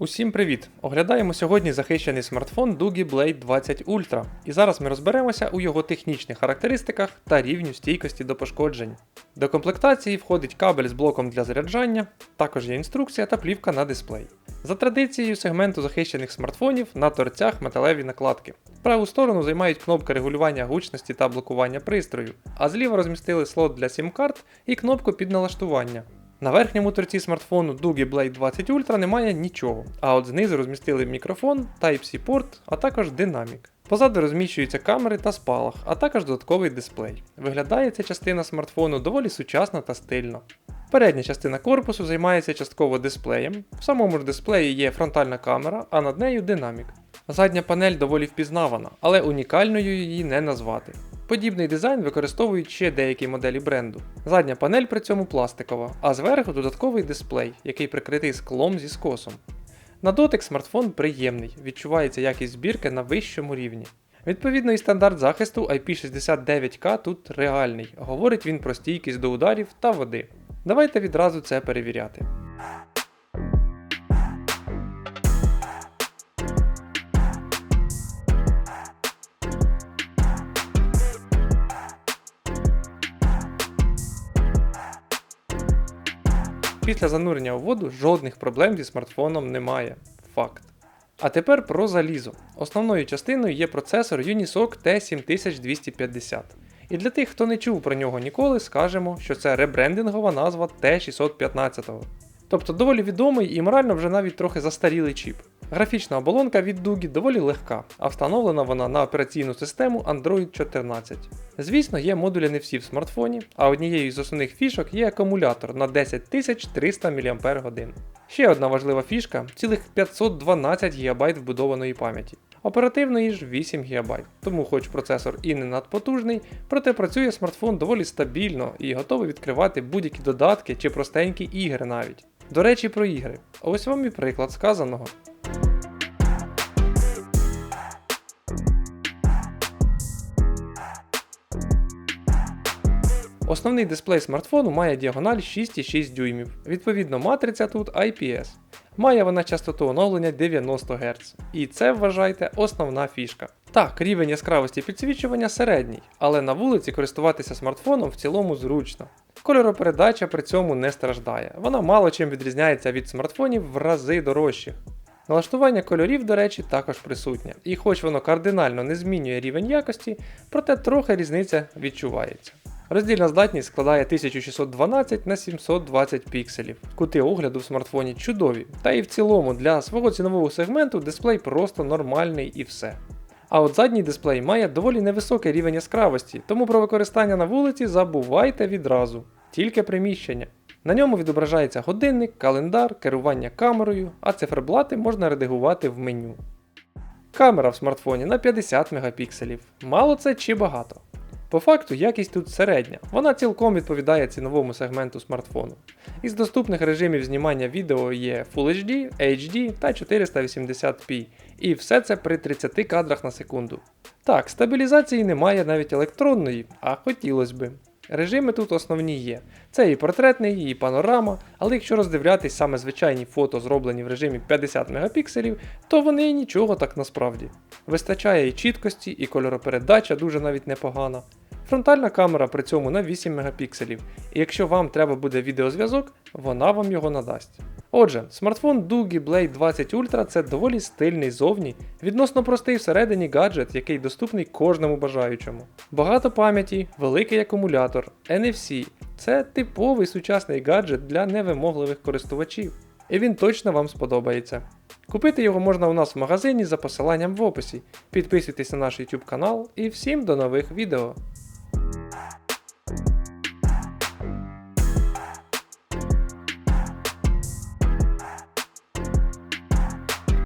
Усім привіт! Оглядаємо сьогодні захищений смартфон Doogie Blade 20 Ultra. І зараз ми розберемося у його технічних характеристиках та рівню стійкості до пошкоджень. До комплектації входить кабель з блоком для заряджання, також є інструкція та плівка на дисплей. За традицією сегменту захищених смартфонів на торцях металеві накладки. Праву сторону займають кнопки регулювання гучності та блокування пристрою, а зліва розмістили слот для сім-карт і кнопку під налаштування. На верхньому торці смартфону Doogie Blade 20 Ultra немає нічого, а от знизу розмістили мікрофон, Type-C порт, а також динамік. Позаду розміщуються камери та спалах, а також додатковий дисплей. Виглядає ця частина смартфону доволі сучасно та стильно. Передня частина корпусу займається частково дисплеєм. В самому ж дисплеї є фронтальна камера, а над нею динамік. Задня панель доволі впізнавана, але унікальною її не назвати. Подібний дизайн використовують ще деякі моделі бренду. Задня панель при цьому пластикова, а зверху додатковий дисплей, який прикритий склом зі скосом. На дотик смартфон приємний, відчувається якість збірки на вищому рівні. Відповідно, і стандарт захисту IP69K тут реальний, говорить він про стійкість до ударів та води. Давайте відразу це перевіряти. Після занурення у воду жодних проблем зі смартфоном немає. Факт. А тепер про залізо. Основною частиною є процесор Unisoc T7250. І для тих, хто не чув про нього ніколи, скажемо, що це ребрендингова назва T615. Тобто доволі відомий і морально вже навіть трохи застарілий чіп. Графічна оболонка від Дугі доволі легка, а встановлена вона на операційну систему Android 14. Звісно, є модулі не всі в смартфоні, а однією з основних фішок є акумулятор на 10300 мАч. Ще одна важлива фішка цілих 512 ГБ вбудованої пам'яті. Оперативної ж 8 ГБ, тому хоч процесор і не надпотужний, проте працює смартфон доволі стабільно і готовий відкривати будь-які додатки чи простенькі ігри навіть. До речі, про ігри. Ось вам і приклад сказаного. Основний дисплей смартфону має діагональ 6,6 дюймів. Відповідно, матриця тут IPS. Має вона частоту оновлення 90 Гц. І це вважайте основна фішка. Так, рівень яскравості підсвічування середній, але на вулиці користуватися смартфоном в цілому зручно. Кольоропередача при цьому не страждає. Вона мало чим відрізняється від смартфонів в рази дорожчих. Налаштування кольорів, до речі, також присутнє, і хоч воно кардинально не змінює рівень якості, проте трохи різниця відчувається. Роздільна здатність складає 1612 на 720 пікселів. Кути огляду в смартфоні чудові, та і в цілому для свого цінового сегменту дисплей просто нормальний і все. А от задній дисплей має доволі невисокий рівень яскравості, тому про використання на вулиці забувайте відразу, тільки приміщення. На ньому відображається годинник, календар, керування камерою, а циферблати можна редагувати в меню. Камера в смартфоні на 50 мегапікселів. Мало це чи багато? По факту якість тут середня, вона цілком відповідає ціновому сегменту смартфону. Із доступних режимів знімання відео є Full HD, HD та 480p, і все це при 30 кадрах на секунду. Так, стабілізації немає навіть електронної, а хотілося би. Режими тут основні є. Це і портретний, і панорама, але якщо роздивлятись саме звичайні фото, зроблені в режимі 50 мегапікселів, то вони нічого так насправді. Вистачає і чіткості, і кольоропередача дуже навіть непогана. Фронтальна камера при цьому на 8 мегапікселів, і якщо вам треба буде відеозв'язок, вона вам його надасть. Отже, смартфон Doogie Blade 20 Ultra це доволі стильний зовні, відносно простий всередині гаджет, який доступний кожному бажаючому. Багато пам'яті, великий акумулятор, NFC це типовий сучасний гаджет для невимогливих користувачів. І він точно вам сподобається. Купити його можна у нас в магазині за посиланням в описі. Підписуйтесь на наш YouTube канал і всім до нових відео.